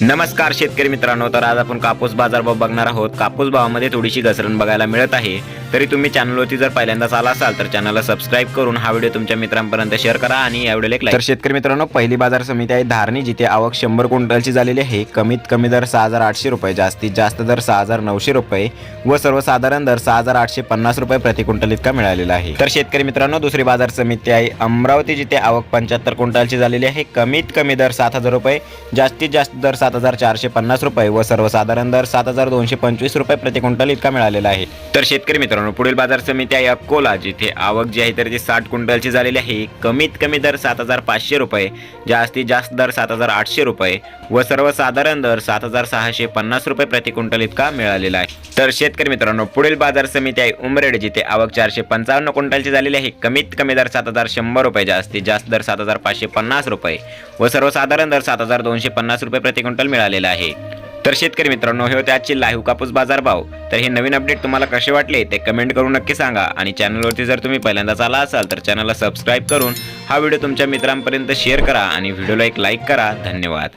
नमस्कार शेतकरी मित्रांनो तर आज आपण कापूस बाजारभाव बघणार आहोत. कापूस भावामध्ये थोडीशी घसरण बघायला मिळत आहे. तरी तुम्ही चॅनलवरती जर पहिल्यांदाच आला असाल तर चॅनलला सबस्क्राईब करून हा व्हिडिओ तुमच्या मित्रांपर्यंत शेअर करा आणि या व्हिडिओला एक तर शेतकरी मित्रांनो पहिली बाजार समिती आहे धारणी जिथे आवक शंभर क्विंटलची झालेली आहे. कमीत कमी दर सहा हजार आठशे रुपये जास्तीत जास्त दर सहा हजार नऊशे रुपये व सर्वसाधारण दर सहा हजार आठशे पन्नास रुपये प्रति क्विंटल इतका मिळालेला आहे. तर शेतकरी मित्रांनो दुसरी बाजार समिती आहे अमरावती जिथे आवक पंच्याहत्तर क्विंटलची झालेली आहे. कमीत कमी दर सात हजार रुपये जास्तीत जास्त दर सात हजार चारशे पन्नास रुपये व सर्वसाधारण दर सात हजार दोनशे पंचवीस रुपये प्रति क्विंटल इतका मिळालेला आहे. तर शेतकरी मित्रांनो पुढील बाजार समिती आहे अकोला जिथे आवक जी आहे तर ती साठ क्विंटलची झालेली आहे. कमीत कमी दर सात हजार पाचशे रुपये जास्तीत जास्त दर सात हजार आठशे रुपये व सर्वसाधारण दर सात हजार सहाशे पन्नास रुपये प्रति क्विंटल इतका मिळालेला आहे. तर शेतकरी मित्रांनो पुढील बाजार समिती आहे उमरेड जिथे आवक चारशे पंचावन्न क्विंटलची झालेली आहे. कमीत कमी दर सात हजार शंभर रुपये जास्तीत जास्त दर सात हजार पाचशे पन्नास रुपये व सर्वसाधारण दर सात हजार दोनशे पन्नास रुपये प्रति क्विंटल मिळालेला आहे. तर शेतकरी मित्रांनो हे होते आजचे लाईव्ह कापूस बाजार भाव. तर हे नवीन अपडेट तुम्हाला कसे वाटले ते कमेंट करून नक्की सांगा. आणि चॅनलवरती जर तुम्ही पहिल्यांदाच आला असाल तर चॅनलला सबस्क्राईब करून हा व्हिडिओ तुमच्या मित्रांपर्यंत शेअर करा आणि व्हिडिओला एक लाईक करा. धन्यवाद.